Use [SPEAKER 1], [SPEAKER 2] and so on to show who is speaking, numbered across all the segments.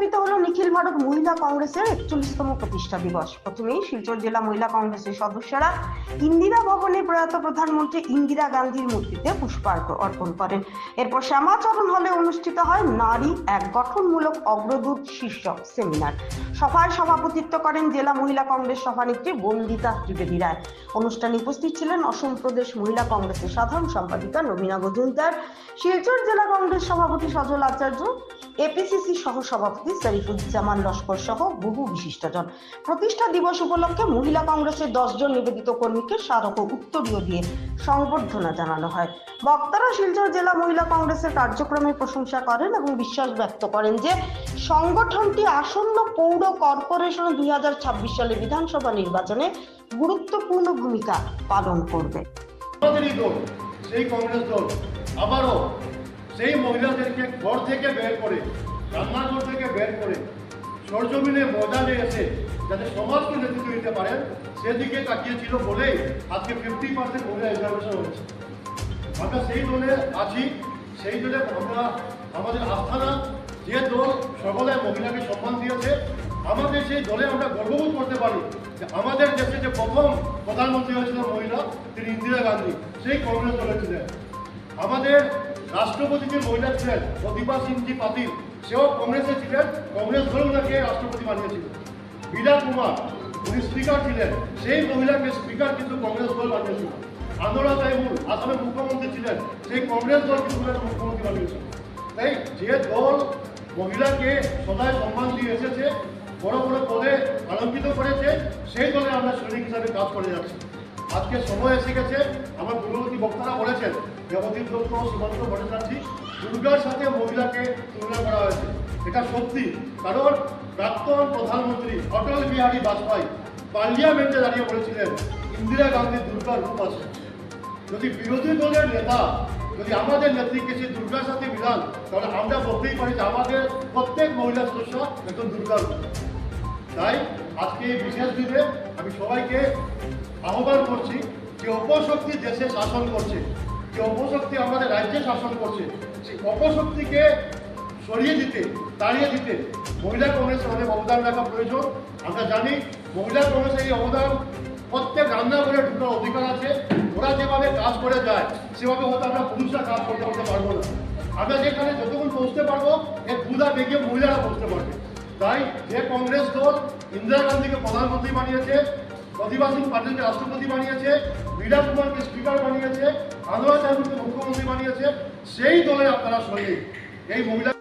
[SPEAKER 1] উদযাপিত হলো নিখিল ভারত মহিলা কংগ্রেসের একচল্লিশতম প্রতিষ্ঠা দিবস। প্রথমেই শিলচর জেলা মহিলা কংগ্রেসের সদস্যরা ইন্দিরা ভবনে প্রয়াত প্রধানমন্ত্রী ইন্দিরা গান্ধীর মূর্তিতে পুষ্পার্ঘ অর্পণ করেন। এরপর শ্যামাচরণ হলে অনুষ্ঠিত হয় নারী এক গঠনমূলক অগ্রদূত শীর্ষক সেমিনার। সভায় সভাপতিত্ব করেন জেলা মহিলা কংগ্রেস সভানেত্রী বন্দিতা ত্রিবেদী রায়। অনুষ্ঠানে উপস্থিত ছিলেন অসম প্রদেশ মহিলা কংগ্রেসের সাধারণ সম্পাদিকা নবীনা মজুমদার শিলচর জেলা কংগ্রেস সভাপতি সজল আচার্য এপিসিসি সহ সভাপতি শরীফুজ্জামান লস্কর সহ বহু বিশিষ্টজন। প্রতিষ্ঠা দিবস উপলক্ষে মহিলা কংগ্রেসের দশজন নিবেদিত কর্মীকে স্মারক ও উত্তরীয় দিয়ে সংবর্ধনা জানানো হয়। বক্তারা শিলচর জেলা মহিলা কংগ্রেসের কার্যক্রমের প্রশংসা করেন এবং বিশ্বাস ব্যক্ত করেন যে, সংগঠনটি আসন্ন পৌর কর্পোরেশন দুই হাজার ছাব্বিশ সালে বিধানসভা নির্বাচনে গুরুত্বপূর্ণ ভূমিকা পালন করবে।
[SPEAKER 2] সেই কংগ্রেস দল, আবারও সেই মহিলাদেরকে ঘর থেকে বের করে, রান্নাঘর থেকে বের করে, সরজমিনে ময়দানে এসে যাতে সমাজকে নেতৃত্ব দিতে পারেন, সেদিকে তাকিয়েছিল বলেই আজকে ফিফটি পার্সেন্ট মহিলা রিজার্ভেশন হয়েছে। আমরা সেই দলে আছি, সেই দলে আমরা, আমাদের আস্থানা, যে দল সকলে মহিলাকে সম্মান দিয়েছে, আমাদের সেই দলে আমরা গর্ববোধ করতে পারি যে আমাদের দেশে যে প্রথম প্রধানমন্ত্রী হয়েছিল মহিলা, তিনি ইন্দিরা গান্ধী, সেই কংগ্রেস দলে ছিলেন। আমাদের রাষ্ট্রপতি যে মহিলা ছিলেন প্রতিভা সিংজি পাতিল, সেও কংগ্রেসে ছিলেন, কংগ্রেস দল ওনাকে রাষ্ট্রপতি বানিয়েছিল। বীরা কুমার, উনি স্পিকার ছিলেন, সেই মহিলাকে স্পিকার কিন্তু কংগ্রেস দল বানিয়েছিল। আন্দোলন তাইমুল, আসামের মুখ্যমন্ত্রী ছিলেন, সেই কংগ্রেস দল কিন্তু মুখ্যমন্ত্রী বানিয়েছিল। তাই যে দল মহিলাকে সদায় সম্মান দিয়ে এসেছে, বড় বড় পদে আলোকিত করেছে, সেই দলে আমরা সৈনিক হিসাবে কাজ করে যাচ্ছি। আজকে সময় এসে গেছে, আমার পূর্ববর্তী বক্তারা বলেছেন দেবতীর দত্ত সীমান্ত ভট্টাচার্য দুর্গার সাথে মহিলাকে তুলনা করা হয়েছে এটা সত্যি, কারণ প্রাক্তন প্রধানমন্ত্রী অটল বিহারী বাজপেয়ী পার্লিয়ামেন্টে দাঁড়িয়ে বলেছিলেন, ইন্দিরা গান্ধীর দুর্গার রূপ আছে যদি বিরোধী দলের নেতা, যদি আমাদের নেত্রীকে সেই দুর্গার সাথে মিলান, তাহলে আমরা বলতেই পারি যে আমাদের প্রত্যেক মহিলা সদস্য একজন দুর্গার। তাই আজকে এই বিশেষ দিনে আমি সবাইকে আহ্বান করছি যে অপশক্তি দেশে শাসন করছে, যে অপশক্তি আমাদের রাজ্যে শাসন করছে, সেই অপশক্তিকে সরিয়ে দিতে, তাড়িয়ে দিতে মহিলা কংগ্রেসের অনেক অবদান রাখা প্রয়োজন। আমরা জানি মহিলা কংগ্রেসের এই অবদান প্রত্যেক রান্নাঘরে ঢুকার অধিকার আছে। ওরা যেভাবে কাজ করে যায়, সেভাবে হয়তো আমরা পুরুষরা কাজ করতে পারব না। আমরা যেখানে যতক্ষণ পৌঁছতে পারব, এর দুধা বেগে মহিলারা পৌঁছতে পারবে। তাই যে কংগ্রেস দল ইন্দিরা গান্ধীকে প্রধানমন্ত্রী বানিয়েছে প্রতিভা সিং পাটিলকে রাষ্ট্রপতি বানিয়েছে বীরা কুমারকে স্পিকার বানিয়েছে, আনোয়ার চাহুরকে মুখ্যমন্ত্রী বানিয়েছে, সেই দলে আপনারা সৈনিক। এই মহিলা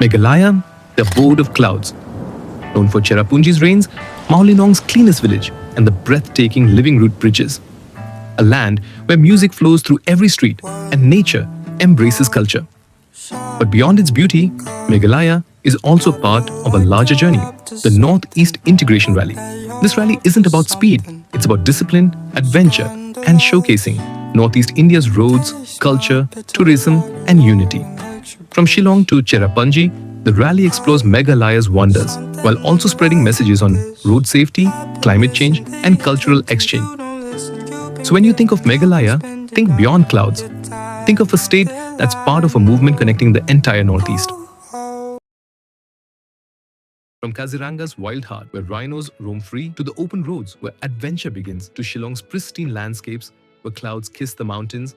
[SPEAKER 3] Meghalaya, the abode of clouds. Known for Cherrapunji's rains, Maulilong's cleanest village, and the breathtaking living root bridges. A land where music flows through every street and nature embraces culture. But beyond its beauty, Meghalaya is also part of a larger journey, the Northeast Integration Rally. This rally isn't about speed, it's about discipline, adventure, and showcasing Northeast India's roads, culture, tourism, and unity. From Shillong to Cherrapunji, the rally explores Meghalaya's wonders while also spreading messages on road safety, climate change, and cultural exchange. So when you think of Meghalaya, think beyond clouds. Think of a state that's part of a movement connecting the entire Northeast. From Kaziranga's wild heart, where rhinos roam free, to the open roads where adventure begins, to Shillong's pristine landscapes, where clouds kiss the mountains